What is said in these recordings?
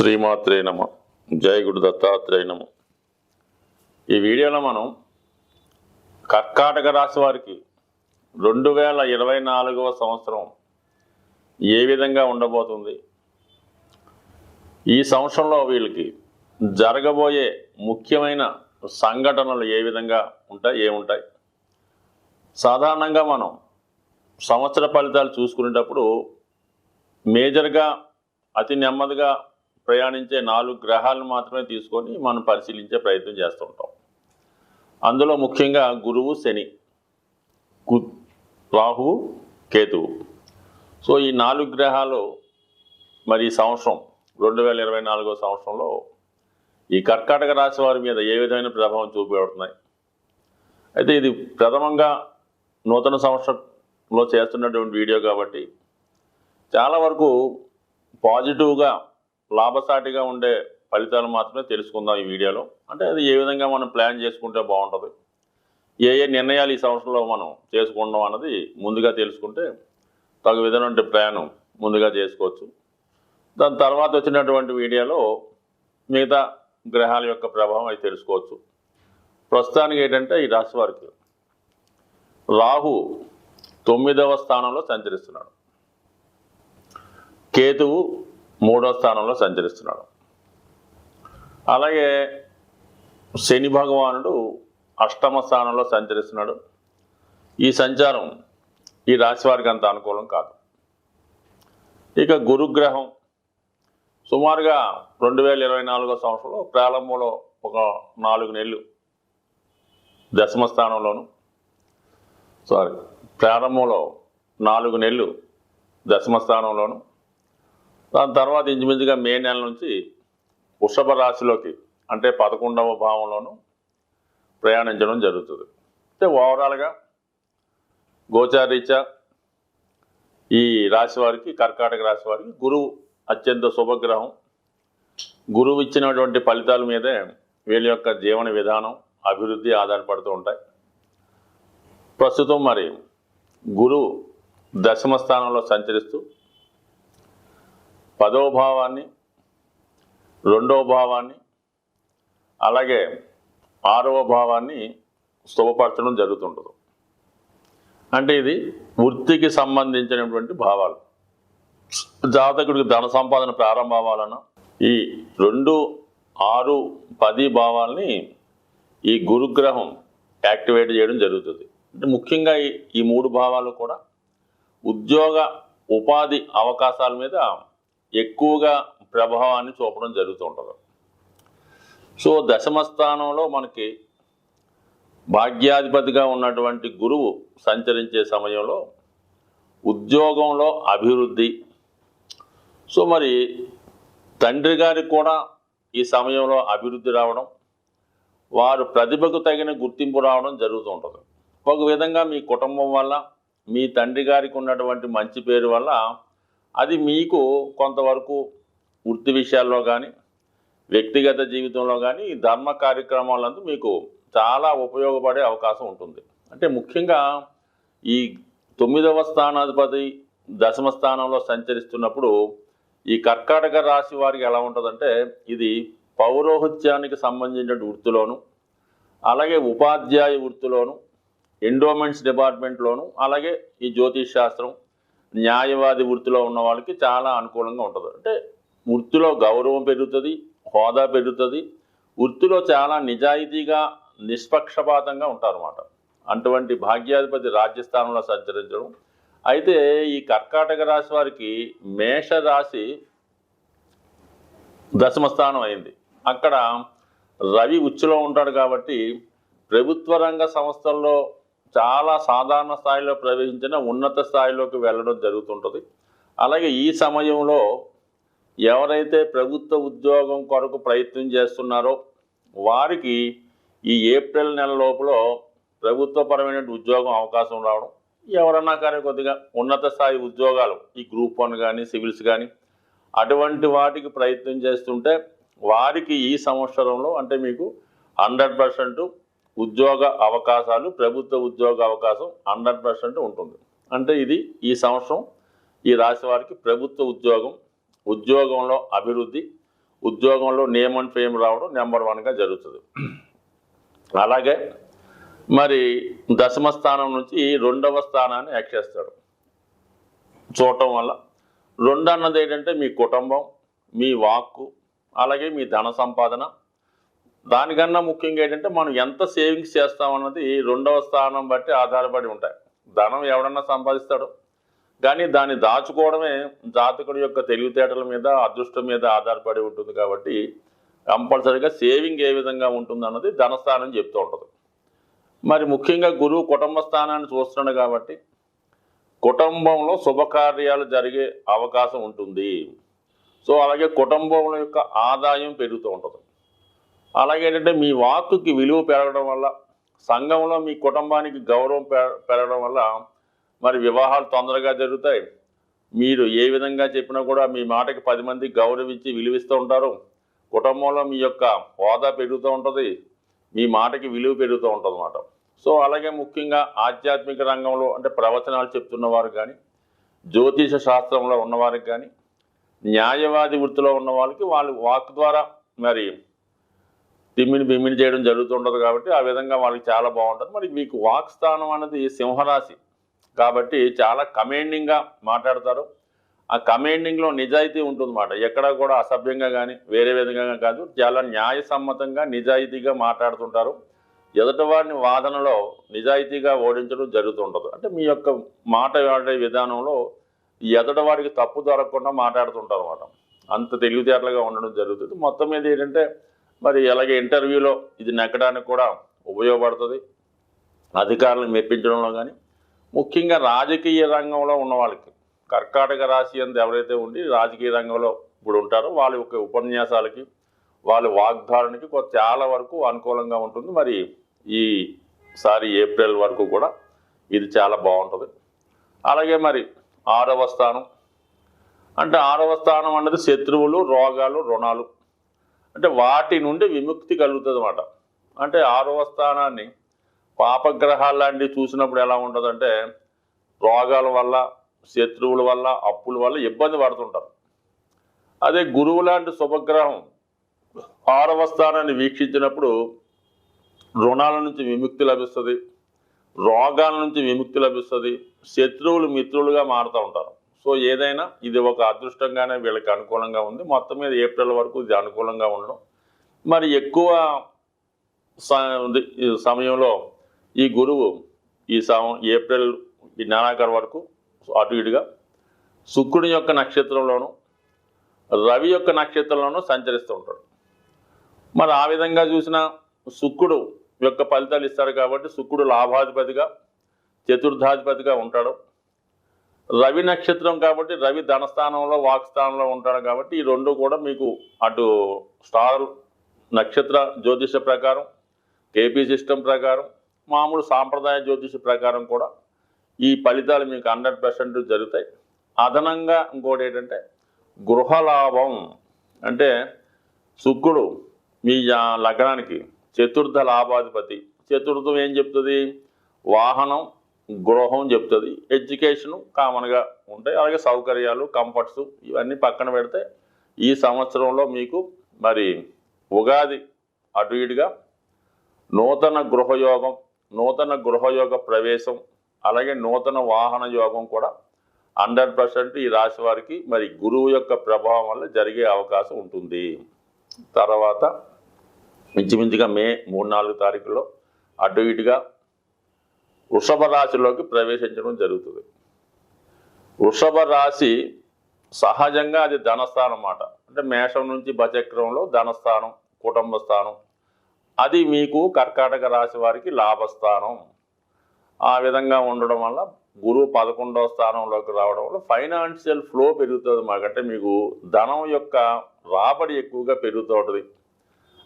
శ్రీమాత్రే నమ. జయ గురు దత్తాత్రేయ నమ. ఈ వీడియోలో మనం కర్కాటక రాశి వారికి రెండు వేల ఇరవై నాలుగవ సంవత్సరం ఏ విధంగా ఉండబోతుంది? ఈ సంవత్సరంలో వీళ్ళకి జరగబోయే ముఖ్యమైన సంఘటనలు ఏ విధంగా ఉంటాయి ఏముంటాయి? సాధారణంగా మనం సంవత్సర ఫలితాలు చూసుకునేటప్పుడు మేజర్గా అతి నెమ్మదిగా ప్రయాణించే నాలుగు గ్రహాలను మాత్రమే తీసుకొని మనం పరిశీలించే ప్రయత్నం చేస్తుంటాం. అందులో ముఖ్యంగా గురువు శని గు రాహువు కేతువు. సో ఈ నాలుగు గ్రహాలు మరి ఈ సంవత్సరం రెండు వేల ఇరవై నాలుగో సంవత్సరంలో ఈ కర్కాటక రాశి వారి మీద ఏ విధమైన ప్రభావం చూపబడుతున్నాయి? అయితే ఇది ప్రథమంగా నూతన సంవత్సరంలో చేస్తున్నటువంటి వీడియో కాబట్టి చాలా వరకు పాజిటివ్గా లాభసాటిగా ఉండే ఫలితాలు మాత్రమే తెలుసుకుందాం ఈ వీడియోలో. అంటే అది ఏ విధంగా మనం ప్లాన్ చేసుకుంటే బాగుంటుంది? ఏ ఏ నిర్ణయాలు ఈ సంవత్సరంలో మనం చేసుకుందాం అన్నది ముందుగా తెలుసుకుంటే తగు విధమైన ప్లాన్ ముందుగా చేసుకోవచ్చు. దాని తర్వాత వచ్చినటువంటి వీడియోలో మిగతా గ్రహాల యొక్క ప్రభావం అవి తెలుసుకోవచ్చు. ప్రస్తుతానికి ఏంటంటే ఈ రాశి వారికి రాహు తొమ్మిదవ స్థానంలో సంచరిస్తున్నాడు. కేతువు మూడో స్థానంలో సంచరిస్తున్నాడు. అలాగే శని భగవానుడు అష్టమ స్థానంలో సంచరిస్తున్నాడు. ఈ సంచారం ఈ రాశి వారికి అంత అనుకూలం కాదు. ఇక గురుగ్రహం సుమారుగా రెండు వేల ఇరవై నాలుగో సంవత్సరంలో ప్రారంభంలో ఒక నాలుగు నెలలు దశమ స్థానంలోను సారీ ప్రారంభంలో నాలుగు నెలలు దశమ స్థానంలోను దాని తర్వాత ఇంచుమించుగా మే నెల నుంచి వృషభ రాశిలోకి అంటే పదకొండవ భావంలోనూ ప్రయాణించడం జరుగుతుంది. అంటే ఓవరాల్గా గోచారీత్యా ఈ రాశి వారికి కర్కాటక రాశి వారికి గురువు అత్యంత శుభగ్రహం. గురువు ఇచ్చినటువంటి ఫలితాల మీదే వీళ్ళ యొక్క జీవన విధానం అభివృద్ధి ఆధారపడుతూ ఉంటాయి. ప్రస్తుతం మరి గురువు దశమ స్థానంలో సంచరిస్తూ పదో భావాన్ని రెండవ భావాన్ని అలాగే ఆరవ భావాన్ని శుభపరచడం జరుగుతుంటుంది. అంటే ఇది వృత్తికి సంబంధించినటువంటి భావాలు. జాతకుడికి ధన సంపాదన ప్రారంభ ఈ రెండు ఆరు పది భావాల్ని ఈ గురుగ్రహం యాక్టివేట్ చేయడం జరుగుతుంది. అంటే ముఖ్యంగా ఈ ఈ మూడు భావాలు కూడా ఉద్యోగ ఉపాధి అవకాశాల మీద ఎక్కువగా ప్రభావాన్ని చూపడం జరుగుతూ ఉంటుంది సో దశమ స్థానంలో మనకి భాగ్యాధిపతిగా ఉన్నటువంటి గురువు సంచరించే సమయంలో ఉద్యోగంలో అభివృద్ధి. సో మరి తండ్రి గారికి కూడా ఈ సమయంలో అభివృద్ధి రావడం వారు ప్రతిభకు తగిన గుర్తింపు రావడం జరుగుతూ ఉంటుంది ఒక విధంగా మీ కుటుంబం వల్ల మీ తండ్రి గారికి ఉన్నటువంటి మంచి పేరు వల్ల అది మీకు కొంతవరకు వృత్తి విషయాల్లో కానీ వ్యక్తిగత జీవితంలో కానీ ధర్మ కార్యక్రమాలందు మీకు చాలా ఉపయోగపడే అవకాశం ఉంటుంది. అంటే ముఖ్యంగా ఈ తొమ్మిదవ స్థానాధిపతి దశమ స్థానంలో సంచరిస్తున్నప్పుడు ఈ కర్కాటక రాశి వారికి ఎలా ఉంటుందంటే ఇది పౌరోహిత్యానికి సంబంధించిన వృత్తిలోను అలాగే ఉపాధ్యాయ వృత్తిలోను ఎండోమెంట్స్ డిపార్ట్మెంట్లోను అలాగే ఈ జ్యోతిష్ శాస్త్రం న్యాయవాది వృత్తిలో ఉన్న వాళ్ళకి చాలా అనుకూలంగా ఉంటుంది. అంటే వృత్తిలో గౌరవం పెరుగుతుంది హోదా పెరుగుతుంది. వృత్తిలో చాలా నిజాయితీగా నిష్పక్షపాతంగా ఉంటారన్నమాట. అటువంటి భాగ్యాధిపతి రాజ్యస్థానంలో సంచరించడం. అయితే ఈ కర్కాటక రాశి వారికి మేష రాశి దశమ స్థానం అయింది. అక్కడ రవి ఉచ్చులో ఉంటాడు కాబట్టి ప్రభుత్వ రంగ సంస్థల్లో చాలా సాధారణ స్థాయిలో ప్రవేశించిన ఉన్నత స్థాయిలోకి వెళ్ళడం జరుగుతుంటుంది. అలాగే ఈ సమయంలో ఎవరైతే ప్రభుత్వ ఉద్యోగం కొరకు ప్రయత్నం చేస్తున్నారో వారికి ఈ ఏప్రిల్ నెల లోపల ప్రభుత్వపరమైన ఉద్యోగం అవకాశం రావడం ఎవరన్నా కానీ కొద్దిగా ఉన్నత స్థాయి ఉద్యోగాలు ఈ గ్రూప్ వన్ కానీ సివిల్స్ కానీ అటువంటి వాటికి ప్రయత్నం చేస్తుంటే వారికి ఈ సంవత్సరంలో అంటే మీకు హండ్రెడ్ పర్సెంట్ ఉద్యోగ అవకాశాలు ప్రభుత్వ ఉద్యోగ అవకాశం హండ్రెడ్ పర్సెంట్ ఉంటుంది. అంటే ఇది ఈ సంవత్సరం ఈ రాశి వారికి ప్రభుత్వ ఉద్యోగం ఉద్యోగంలో అభివృద్ధి ఉద్యోగంలో నేమ్ అండ్ ఫేమ్ రావడం నెంబర్ వన్గా జరుగుతుంది. అలాగే మరి దశమ స్థానం నుంచి రెండవ స్థానాన్ని యాక్సేస్తాడు చూడటం వల్ల రెండు అన్నది ఏంటంటే మీ కుటుంబం మీ వాక్కు అలాగే మీ ధన సంపాదన దానికన్నా ముఖ్యంగా ఏంటంటే మనం ఎంత సేవింగ్స్ చేస్తామన్నది రెండవ స్థానం బట్టి ఆధారపడి ఉంటాయి. ధనం ఎవడన్నా సంపాదిస్తాడు. కానీ దాన్ని దాచుకోవడమే జాతకుడి యొక్క తెలివితేటల మీద అదృష్టం మీద ఆధారపడి ఉంటుంది కాబట్టి కంపల్సరీగా సేవింగ్ ఏ విధంగా ఉంటుంది అన్నది ధనస్థానం చెప్తూ ఉంటుంది. మరి ముఖ్యంగా గురువు కుటుంబ స్థానాన్ని చూస్తున్నాడు కాబట్టి కుటుంబంలో శుభకార్యాలు జరిగే అవకాశం ఉంటుంది. సో అలాగే కుటుంబం యొక్క ఆదాయం పెరుగుతూ ఉంటుంది. అలాగే ఏంటంటే మీ వాక్కుకి విలువ పెరగడం వల్ల సంఘంలో మీ కుటుంబానికి గౌరవం పెరగడం వల్ల మరి వివాహాలు తొందరగా జరుగుతాయి. మీరు ఏ విధంగా చెప్పినా కూడా మీ మాటకి పది మంది గౌరవించి విలువిస్తూ ఉంటారు. కుటుంబంలో మీ యొక్క హోదా పెరుగుతూ ఉంటుంది. మీ మాటకి విలువ పెరుగుతూ ఉంటుంది అన్నమాట సో అలాగే ముఖ్యంగా ఆధ్యాత్మిక రంగంలో అంటే ప్రవచనాలు చెప్తున్నవారు కానీ జ్యోతిష శాస్త్రంలో ఉన్నవారికి కానీ న్యాయవాది వృత్తిలో ఉన్న వాళ్ళకి వాళ్ళు వాక్ ద్వారా మరి తిమ్మిని బిమ్మిని చేయడం జరుగుతుండదు కాబట్టి ఆ విధంగా వాళ్ళకి చాలా బాగుంటుంది. మరి మీకు వాక్ స్థానం అనేది సింహరాశి కాబట్టి చాలా కమాండింగ్గా మాట్లాడతారు. ఆ కమాండింగ్లో నిజాయితీ ఉంటుందన్నమాట. ఎక్కడ కూడా అసభ్యంగా కానీ వేరే విధంగా కాదు. చాలా న్యాయసమ్మతంగా నిజాయితీగా మాట్లాడుతుంటారు. ఎదుటివాడిని వాదనలో నిజాయితీగా ఓడించడం జరుగుతుంటుంది అంటే మీ యొక్క మాట ఆడే విధానంలో ఈ ఎదుటివాడికి తప్పు దొరకకుండా మాట్లాడుతుంటారు అనమాట అంత తెలివితేటలుగా ఉండడం జరుగుతుంది. మొత్తం మీద ఏంటంటే మరి అలాగే ఇంటర్వ్యూలో ఇది నెగ్గడానికి కూడా ఉపయోగపడుతుంది. అధికారులను మెప్పించడంలో కానీ ముఖ్యంగా రాజకీయ రంగంలో ఉన్న వాళ్ళకి కర్కాటక రాశి అంత ఎవరైతే ఉండి రాజకీయ రంగంలో ఇప్పుడు ఉంటారో వాళ్ళ యొక్క ఉపన్యాసాలకి వాళ్ళ వాగ్దానానికి చాలా వరకు అనుకూలంగా ఉంటుంది. మరి ఈ సారి ఏప్రిల్ వరకు కూడా ఇది చాలా బాగుంటుంది. అలాగే మరి ఆరవ స్థానం. అంటే ఆరవ స్థానం అన్నది శత్రువులు రోగాలు రుణాలు అంటే వాటి నుండి విముక్తి కలుగుతుంది అన్నమాట అంటే ఆరవ స్థానాన్ని పాపగ్రహాలు లాంటివి చూసినప్పుడు ఎలా ఉంటుందంటే రోగాల వల్ల శత్రువుల వల్ల అప్పుల వల్ల ఇబ్బంది పడుతుంటారు. అదే గురువు లాంటి శుభగ్రహం ఆరవ స్థానాన్ని వీక్షించినప్పుడు రుణాల నుంచి విముక్తి లభిస్తుంది రోగాల నుంచి విముక్తి లభిస్తుంది శత్రువులు మిత్రులుగా మారుతూ ఉంటారు. సో ఏదైనా ఇది ఒక అదృష్టంగానే వీళ్ళకి అనుకూలంగా ఉంది. మొత్తం మీద ఏప్రిల్ వరకు ఇది అనుకూలంగా ఉండడం. మరి ఎక్కువ సమయంలో ఈ గురువు ఈ సం ఏప్రిల్ ఈ నానాకర వరకు అటు ఇటుగా శుక్రుని యొక్క నక్షత్రంలోను రవి యొక్క నక్షత్రంలోనూ సంచరిస్తూ ఉంటాడు. మరి ఆ విధంగా చూసిన శుక్రుడు యొక్క ఫలితాలు ఇస్తాడు కాబట్టి శుక్రుడు లాభాధిపతిగా చతుర్థాధిపతిగా ఉంటాడు. రవి నక్షత్రం కాబట్టి రవి ధనస్థానంలో వాక్స్థానంలో ఉంటాడు కాబట్టి ఈ రెండు కూడా మీకు అటు స్టార్ నక్షత్ర జ్యోతిష ప్రకారం కేపీ సిస్టమ్ ప్రకారం మామూలు సాంప్రదాయ జ్యోతిష ప్రకారం కూడా ఈ ఫలితాలు మీకు హండ్రెడ్ పర్సెంట్ జరుగుతాయి. అదనంగా ఇంకోటి ఏంటంటే గృహలాభం అంటే శుక్రుడు మీ లగ్నానికి చతుర్థ లాభాధిపతి. చతుర్థం ఏం చెప్తుంది? వాహనం గృహం చెప్తుంది. ఎడ్యుకేషను కామన్గా ఉంటాయి. అలాగే సౌకర్యాలు కంఫర్ట్స్ ఇవన్నీ పక్కన పెడితే ఈ సంవత్సరంలో మీకు మరి ఉగాది అటు ఇటుగా నూతన గృహయోగం నూతన గృహయోగ ప్రవేశం అలాగే నూతన వాహన యోగం కూడా హండ్రెడ్ పర్సెంట్ ఈ రాశి వారికి మరి గురువు యొక్క ప్రభావం వల్ల జరిగే అవకాశం ఉంటుంది. తర్వాత ఇంచుమించుగా మే మూడు నాలుగు తారీఖులో అటు ఇటుగా వృషభ రాశిలోకి ప్రవేశించడం జరుగుతుంది. వృషభ రాశి సహజంగా అది ధనస్థానం అన్నమాట. అంటే మేషం నుంచి బచక్రంలో ధనస్థానం కుటుంబ స్థానం. అది మీకు కర్కాటక రాశి వారికి లాభస్థానం. ఆ విధంగా ఉండడం వల్ల గురువు పదకొండవ స్థానంలోకి రావడం వల్ల ఫైనాన్షియల్ ఫ్లో పెరుగుతుంది మాకంటే మీకు ధనం యొక్క రాబడి ఎక్కువగా పెరుగుతూ ఉంటుంది.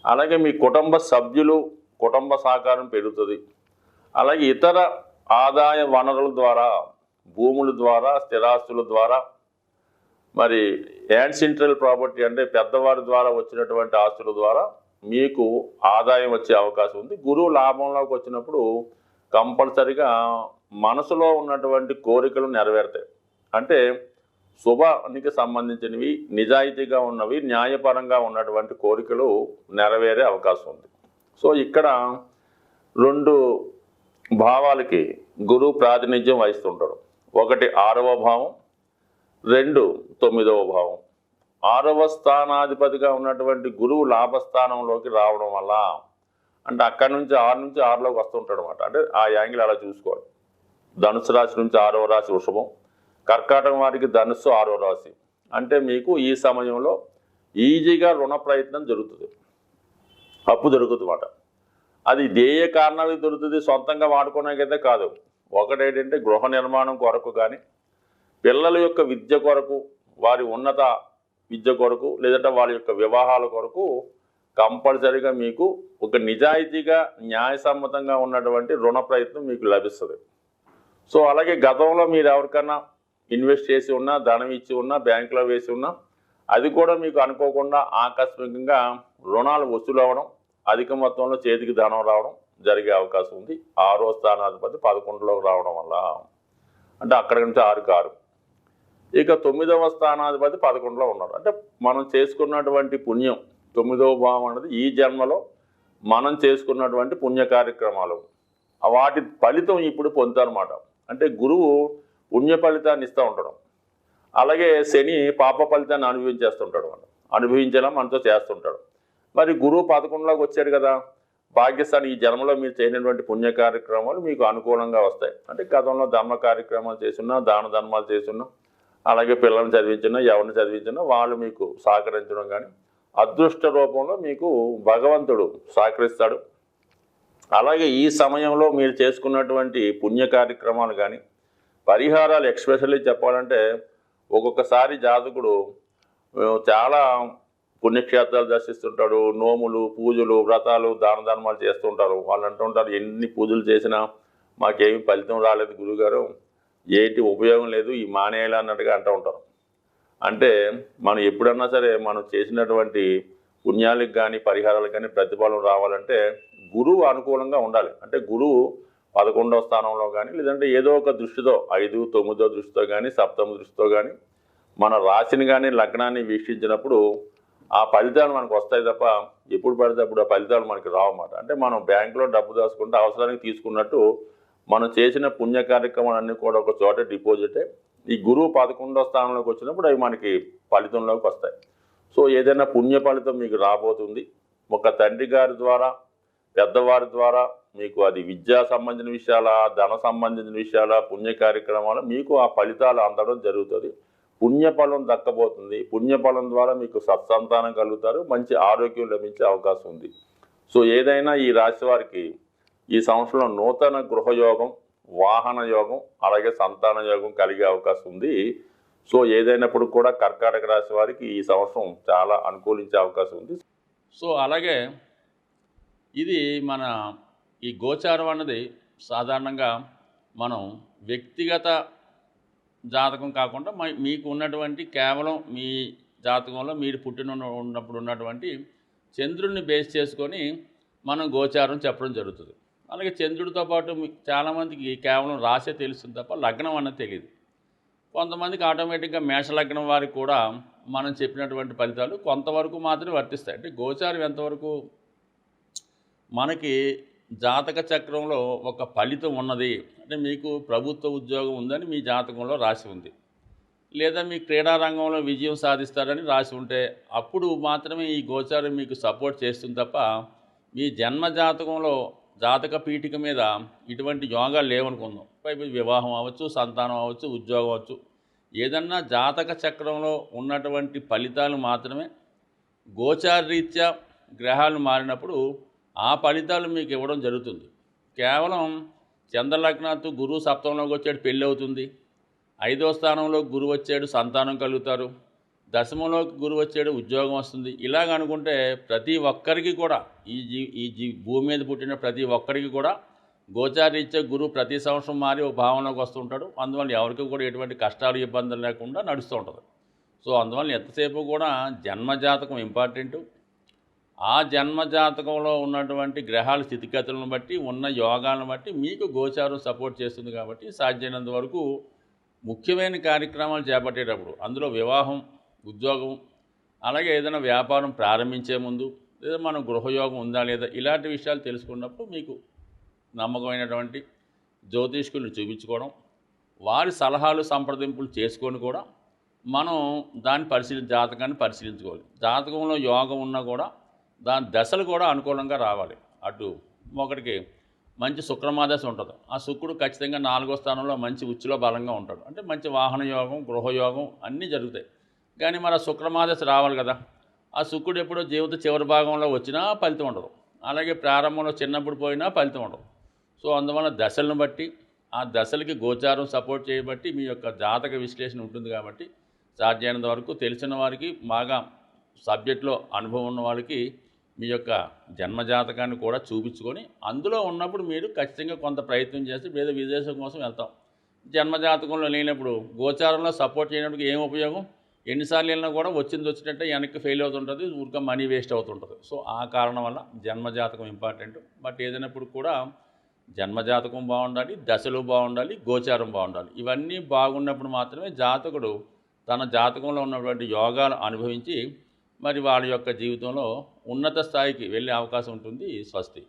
అలాగే మీ కుటుంబ సభ్యులు కుటుంబ సహకారం పెరుగుతుంది. అలాగే ఇతర ఆదాయ వనరుల ద్వారా భూముల ద్వారా స్థిరాస్తుల ద్వారా మరి యాన్సెంట్రల్ ప్రాపర్టీ అంటే పెద్దవారి ద్వారా వచ్చినటువంటి ఆస్తుల ద్వారా మీకు ఆదాయం వచ్చే అవకాశం ఉంది. గురువు లాభంలోకి వచ్చినప్పుడు కంపల్సరిగా మనసులో ఉన్నటువంటి కోరికలు నెరవేరుతాయి. అంటే శుభానికి సంబంధించినవి నిజాయితీగా ఉన్నవి న్యాయపరంగా ఉన్నటువంటి కోరికలు నెరవేరే అవకాశం ఉంది. సో ఇక్కడ రెండు భావాలకి గురువు ప్రాతినిధ్యం వహిస్తుంటాడు. ఒకటి ఆరవ భావం రెండు తొమ్మిదవ భావం. ఆరవ స్థానాధిపతిగా ఉన్నటువంటి గురువు లాభస్థానంలోకి రావడం వల్ల అంటే అక్కడి నుంచి ఆరు నుంచి ఆరులోకి వస్తుంటాడు అనమాట అంటే ఆ యాంగిల్ అలా చూసుకోవాలి. ధనుసు రాశి నుంచి ఆరవ రాశి వృషభం కర్కాటకం వారికి ధనుస్సు ఆరవ రాశి. అంటే మీకు ఈ సమయంలో ఈజీగా రుణ ప్రయత్నం జరుగుతుంది. అప్పు దొరుకుతుంది అది దేయ కారణాలకు దొరుకుతుంది సొంతంగా వాడుకోవడానికైతే కాదు. ఒకటేంటంటే గృహ నిర్మాణం కొరకు కానీ పిల్లల యొక్క విద్య కొరకు వారి ఉన్నత విద్య కొరకు లేదంటే వారి యొక్క వివాహాల కొరకు కంపల్సరీగా మీకు ఒక నిజాయితీగా న్యాయసమ్మతంగా ఉన్నటువంటి రుణ ప్రయత్నం మీకు లభిస్తుంది. సో అలాగే గతంలో మీరు ఎవరికన్నా ఇన్వెస్ట్ చేసి ఉన్నా ధనం ఇచ్చి ఉన్నా బ్యాంకులో వేసి ఉన్నా అది కూడా మీకు అనుకోకుండా ఆకస్మికంగా రుణాలు వసూలు అవ్వడం అధిక మొత్తంలో చేతికి ధనం రావడం జరిగే అవకాశం ఉంది. ఆరో స్థానాధిపతి పదకొండులోకి రావడం వల్ల. అంటే అక్కడి నుంచి ఆరు ఆరు ఇక తొమ్మిదవ స్థానాధిపతి పదకొండులో ఉన్నాడు. అంటే మనం చేసుకున్నటువంటి పుణ్యం తొమ్మిదవ భావం అనేది ఈ జన్మలో మనం చేసుకున్నటువంటి పుణ్య కార్యక్రమాలు. వాటి ఫలితం ఇప్పుడు పొందుతారన్నమాట. అంటే గురువు పుణ్య ఫలితాన్ని ఇస్తూ ఉంటాడు. అలాగే శని పాప ఫలితాన్ని అనుభవించేస్తుంటాడు. మనం అనుభవించేలా మనతో చేస్తుంటాడు. మరి గురువు పదకొండులోకి వచ్చాడు కదా. భాగ్యస్థానం ఈ జన్మలో మీరు చేసినటువంటి పుణ్య కార్యక్రమాలు మీకు అనుకూలంగా వస్తాయి. అంటే గతంలో ధర్మ కార్యక్రమాలు చేసున్నా దాన ధర్మాలు చేసున్నా అలాగే పిల్లల్ని చదివించినా ఎవరిని చదివించినా వాళ్ళు మీకు సహకరించడం కానీ అదృష్ట రూపంలో మీకు భగవంతుడు సహకరిస్తాడు. అలాగే ఈ సమయంలో మీరు చేసుకున్నటువంటి పుణ్య కార్యక్రమాలు కానీ పరిహారాలు ఎక్స్పెషల్లీ చెప్పాలంటే ఒక్కొక్కసారి జాతకుడు చాలా పుణ్యక్షేత్రాలు దర్శిస్తుంటాడు నోములు పూజలు వ్రతాలు దాన ధర్మాలు చేస్తుంటారు. వాళ్ళు అంటుంటారు ఎన్ని పూజలు చేసినా మాకేమి ఫలితం రాలేదు గురుగారు. ఏంటి ఉపయోగం లేదు ఈ మానేయాలి అన్నట్టుగా అంటూ ఉంటారు. అంటే మనం ఎప్పుడన్నా సరే మనం చేసినటువంటి పుణ్యాలకు కానీ పరిహారాలకు కానీ ప్రతిఫలం రావాలంటే గురువు అనుకూలంగా ఉండాలి. అంటే గురువు పదకొండవ స్థానంలో కానీ లేదంటే ఏదో ఒక దృష్టితో ఐదు తొమ్మిదో దృష్టితో కానీ సప్తమ దృష్టితో కానీ మన రాశిని కానీ లగ్నాన్ని వీక్షించినప్పుడు ఆ ఫలితాలు మనకు వస్తాయి తప్ప ఎప్పుడు పడితే అప్పుడు ఆ ఫలితాలు మనకి రావన్నమాట అంటే మనం బ్యాంకులో డబ్బు దాచుకుంటే అవసరానికి తీసుకున్నట్టు మనం చేసిన పుణ్య కార్యక్రమాలన్నీ కూడా ఒక చోట డిపాజిటే. ఈ గురువు పదకొండో స్థానంలోకి వచ్చినప్పుడు అవి మనకి ఫలితంలోకి వస్తాయి. సో ఏదైనా పుణ్య ఫలితం మీకు రాబోతుంది. ఒక తండ్రి గారి ద్వారా పెద్దవారి ద్వారా మీకు అది విద్యా సంబంధించిన విషయాల ధన సంబంధించిన విషయాల పుణ్య కార్యక్రమాలు మీకు ఆ ఫలితాలు అందడం జరుగుతుంది. పుణ్యఫలం దక్కబోతుంది. పుణ్యఫలం ద్వారా మీకు సత్సంతానం కలుగుతారు. మంచి ఆరోగ్యం లభించే అవకాశం ఉంది. సో ఏదైనా ఈ రాశి వారికి ఈ సంవత్సరంలో నూతన గృహయోగం వాహన యోగం అలాగే సంతాన యోగం కలిగే అవకాశం ఉంది. సో ఏదైనప్పుడు కూడా కర్కాటక రాశి వారికి ఈ సంవత్సరం చాలా అనుకూలించే అవకాశం ఉంది. సో అలాగే ఇది మన ఈ గోచారం అన్నది సాధారణంగా మనం వ్యక్తిగత జాతకం కాకుండా మీకు ఉన్నటువంటి కేవలం మీ జాతకంలో మీరు పుట్టిన ఉన్నప్పుడు ఉన్నటువంటి చంద్రుడిని బేస్ చేసుకొని మనం గోచారం చెప్పడం జరుగుతుంది. అలాగే చంద్రుడితో పాటు చాలామందికి కేవలం రాసే తెలుస్తుంది తప్ప లగ్నం అన్నది తెలియదు కొంతమందికి ఆటోమేటిక్గా మేషలగ్నం వారికి కూడా మనం చెప్పినటువంటి ఫలితాలు కొంతవరకు మాత్రమే వర్తిస్తాయి. అంటే గోచారం ఎంతవరకు మనకి జాతక చక్రంలో ఒక ఫలితం ఉన్నది. అంటే మీకు ప్రభుత్వ ఉద్యోగం ఉందని మీ జాతకంలో రాసి ఉంది. లేదా మీ క్రీడా రంగంలో విజయం సాధిస్తారని రాసి ఉంటే అప్పుడు మాత్రమే ఈ గోచారం మీకు సపోర్ట్ చేస్తుంది తప్ప మీ జన్మ జాతకంలో జాతక పీఠిక మీద ఇటువంటి యోగాలు లేవనుకుందాం. పైపు వివాహం అవ్వచ్చు సంతానం అవ్వచ్చు ఉద్యోగం అవ్వచ్చు. ఏదన్నా జాతక చక్రంలో ఉన్నటువంటి ఫలితాలు మాత్రమే గోచారరీత్యా గ్రహాలు మారినప్పుడు ఆ ఫలితాలు మీకు ఇవ్వడం జరుగుతుంది. కేవలం చంద్రలగ్నాత్తు గురువు సప్తంలోకి వచ్చాడు పెళ్ళి అవుతుంది. ఐదో స్థానంలో గురువు వచ్చాడు సంతానం కలుగుతారు. దశమంలోకి గురువు వచ్చాడు ఉద్యోగం వస్తుంది. ఇలాగ అనుకుంటే ప్రతి ఒక్కరికి కూడా ఈ జీ ఈ జీ భూమి మీద పుట్టిన ప్రతి ఒక్కరికి కూడా గోచారీత్యా గురువు ప్రతి సంవత్సరం మారి ఒక భావనలోకి వస్తుంటాడు అందువల్ల ఎవరికి కూడా ఎటువంటి కష్టాలు ఇబ్బందులు లేకుండా నడుస్తూ ఉంటుంది. సో అందువల్ల ఎంతసేపు కూడా జన్మజాతకం ఇంపార్టెంటు. ఆ జన్మ జాతకంలో ఉన్నటువంటి గ్రహాల స్థితిగతులను బట్టి ఉన్న యోగాలను బట్టి మీకు గోచారం సపోర్ట్ చేస్తుంది కాబట్టి సాధ్యమైనంత వరకు ముఖ్యమైన కార్యక్రమాలు చేపట్టేటప్పుడు అందులో వివాహం ఉద్యోగం అలాగే ఏదైనా వ్యాపారం ప్రారంభించే ముందు లేదా మనం గృహయోగం ఉందా లేదా ఇలాంటి విషయాలు తెలుసుకున్నప్పుడు మీకు నమ్మకమైనటువంటి జ్యోతిష్కుల్ని చూపించుకోవడం వారి సలహాలు సంప్రదింపులు చేసుకొని కూడా మనం దాన్ని పరిశీలి జాతకాన్ని పరిశీలించుకోవాలి. జాతకంలో యోగం ఉన్నా కూడా దాని దశలు కూడా అనుకూలంగా రావాలి. అటు ఒకటికి మంచి శుక్రమాదశ ఉంటుంది. ఆ శుక్రుడు ఖచ్చితంగా నాలుగో స్థానంలో మంచి ఉచ్చులో బలంగా ఉంటాడు. అంటే మంచి వాహన యోగం గృహయోగం అన్నీ జరుగుతాయి. కానీ మరి ఆ శుక్రమాదశ రావాలి కదా. ఆ శుక్రుడు ఎప్పుడో జీవిత చివరి భాగంలో వచ్చినా ఫలితం ఉండదు. అలాగే ప్రారంభంలో చిన్నప్పుడు పోయినా ఫలితం ఉండదు. సో అందువల్ల దశలను బట్టి ఆ దశలకి గోచారం సపోర్ట్ చేయబట్టి మీ యొక్క జాతక విశ్లేషణ ఉంటుంది కాబట్టి సాధ్యమైనంత వరకు తెలిసిన వారికి బాగా సబ్జెక్ట్లో అనుభవం ఉన్న వాళ్ళకి మీ యొక్క జన్మజాతకాన్ని కూడా చూపించుకొని అందులో ఉన్నప్పుడు మీరు ఖచ్చితంగా కొంత ప్రయత్నం చేసి వేరే విదేశం కోసం వెళ్తాం. జన్మజాతకంలో లేనప్పుడు గోచారంలో సపోర్ట్ చేయడానికి ఏం ఉపయోగం? ఎన్నిసార్లు వెళ్ళినా కూడా వచ్చింది వచ్చినట్టే వెనక్కి ఫెయిల్ అవుతుంటుంది ఊరిక మనీ వేస్ట్ అవుతుంటుంది. సో ఆ కారణం వల్ల జన్మజాతకం ఇంపార్టెంట్ బట్ ఏదైనప్పుడు కూడా జన్మజాతకం బాగుండాలి దశలు బాగుండాలి గోచారం బాగుండాలి. ఇవన్నీ బాగున్నప్పుడు మాత్రమే జాతకుడు తన జాతకంలో ఉన్నటువంటి యోగాలు అనుభవించి మరి వాళ్ళ యొక్క జీవితంలో ఉన్నత స్థాయికి వెళ్ళే అవకాశం ఉంటుంది స్వస్తి.